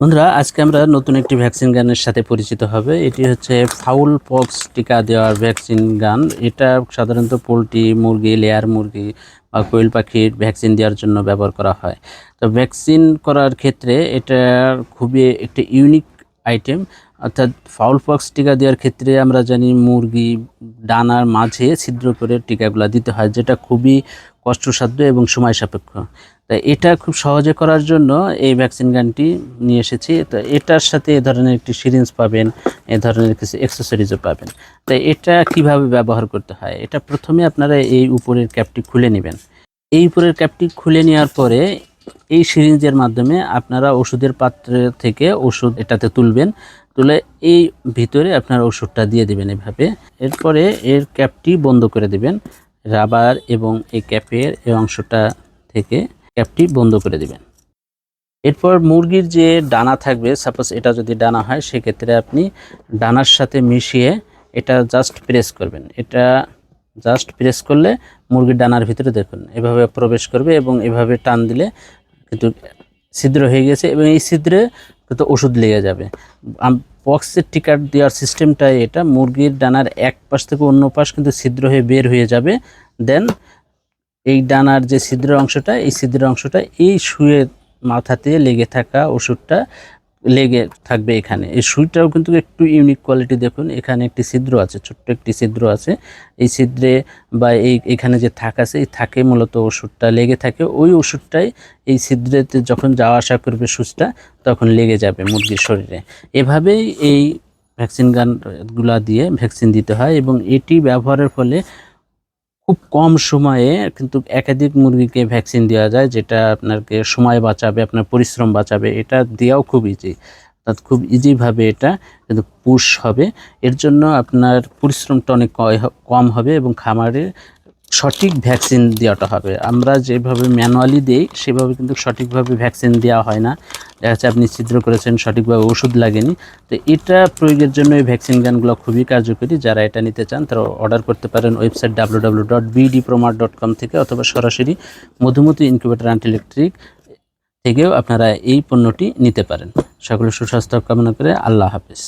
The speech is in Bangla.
বন্ধুরা, আজকে আমরা নতুন একটি ভ্যাকসিন গানের সাথে পরিচিত হবে। এটি হচ্ছে ফাউল পক্স টিকা দেওয়ার ভ্যাকসিন গান। এটা সাধারণত পোলট্রি মুরগি, লেয়ার মুরগি বা কোয়েল পাখির ভ্যাকসিন দেওয়ার জন্য ব্যবহার করা হয়। তো ভ্যাকসিন করার ক্ষেত্রে এটা খুবই একটি ইউনিক আইটেম অর্থাৎ ফাউল পক্স টিকা দেওয়ার ক্ষেত্রে আমরা জানি মুরগি ডানার মাঝে ছিদ্র করে টিকাগুলো দিতে হয়, যেটা খুবই কষ্টসাধ্য এবং সময় সাপেক্ষ। তা এটা খুব সহজে করার জন্য এই ভ্যাকসিন গানটি নিয়ে এসেছি। তো এটার সাথে এ ধরনের একটি সিরিঞ্জ পাবেন, এ ধরনের কিছু অ্যাক্সেসরিজও পাবেন। তো এটা কীভাবে ব্যবহার করতে হয়? এটা প্রথমে আপনারা এই উপরের ক্যাপটি খুলে নেবেন। এই উপরের ক্যাপটি খুলে নেওয়ার পরে এই সিরিঞ্জের মাধ্যমে আপনারা ওষুধের পাত্র থেকে ওষুধ এটাতে তুলবেন, তুলে এই ভিতরে আপনার ওষুধটা দিয়ে দিবেন এভাবে। এরপরে এর ক্যাপটি বন্ধ করে দিবেন, রাবার এবং এই ক্যাপের এই অংশটা থেকে ক্যাপটি বন্ধ করে দিবেন। এরপর মুরগির যে ডানা থাকবে, সাপোজ এটা যদি ডানা হয়, সেক্ষেত্রে আপনি ডানার সাথে মিশিয়ে এটা জাস্ট প্রেস করবেন। এটা জাস্ট প্রেস করলে মুরগির ডানার ভিতরে দেখুন, এভাবে প্রবেশ করবে এবং এভাবে টান দিলে কিন্তু ছিদ্র হয়ে গেছে এবং এই ছিদ্রে কিন্তু ওষুধ লেগে যাবে। বক্সের টিকার দেওয়ার সিস্টেমটাই এটা। মুরগির ডানার এক পাশ থেকে অন্য পাশ কিন্তু ছিদ্র হয়ে বের হয়ে যাবে। দেন এই ডানার যে ছিদ্র অংশটা, এই ছিদ্র অংশটা এই শুয়ে মাথাতে লেগে থাকা ওষুধটা লেগে থাকবে এখানে। এই সুইটাও কিন্তু একটু ইউনিক কোয়ালিটি দেখুন, এখানে একটি ছিদ্র আছে, ছোট্ট একটি ছিদ্র আছে। এই ছিদ্রে বা এই এখানে যে থাক আছে, এই থাকে মূলত ওষুধটা লেগে থাকে। ওই ওষুধটাই এই ছিদ্রেতে যখন যাওয়া আসা করবে সুচটা তখন লেগে যাবে মুরগির শরীরে। এভাবেই এই ভ্যাকসিন গানগুলা দিয়ে ভ্যাকসিন দিতে হয় এবং এটি ব্যবহারের ফলে খুব কম সময়ে কিন্তু একাধিক মুরগিকে ভ্যাকসিন দেওয়া যায়, যেটা আপনাকে সময় বাঁচাবে, আপনার পরিশ্রম বাঁচাবে। এটা দেওয়াও খুব ইজি অর্থাৎ খুব ইজিভাবে এটা কিন্তু পুষ হবে। এর জন্য আপনার পরিশ্রমটা অনেক কম হবে এবং খামারে সঠিক ভ্যাকসিন দেওয়াটা হবে। আমরা যেভাবে ম্যানুয়ালি দিই, সেভাবে কিন্তু সঠিকভাবে ভ্যাকসিন দেওয়া হয় না। যাচ্ছে আপনি ছিদ্র করেছেন, সঠিকভাবে ওষুধ লাগেনি। তো এটা প্রয়োগের জন্য এই ভ্যাকসিন গানগুলো খুবই কার্যকরী। যারা এটা নিতে চান, তারা অর্ডার করতে পারেন website W dot dot com থেকে অথবা সরাসরি মধুমতি ইনকিউবেটার অ্যান্ড ইলেকট্রিক থেকেও আপনারা এই পণ্যটি নিতে পারেন। সকলের সুস্বাস্থ্য কামনা করে আল্লাহ হাফেজ।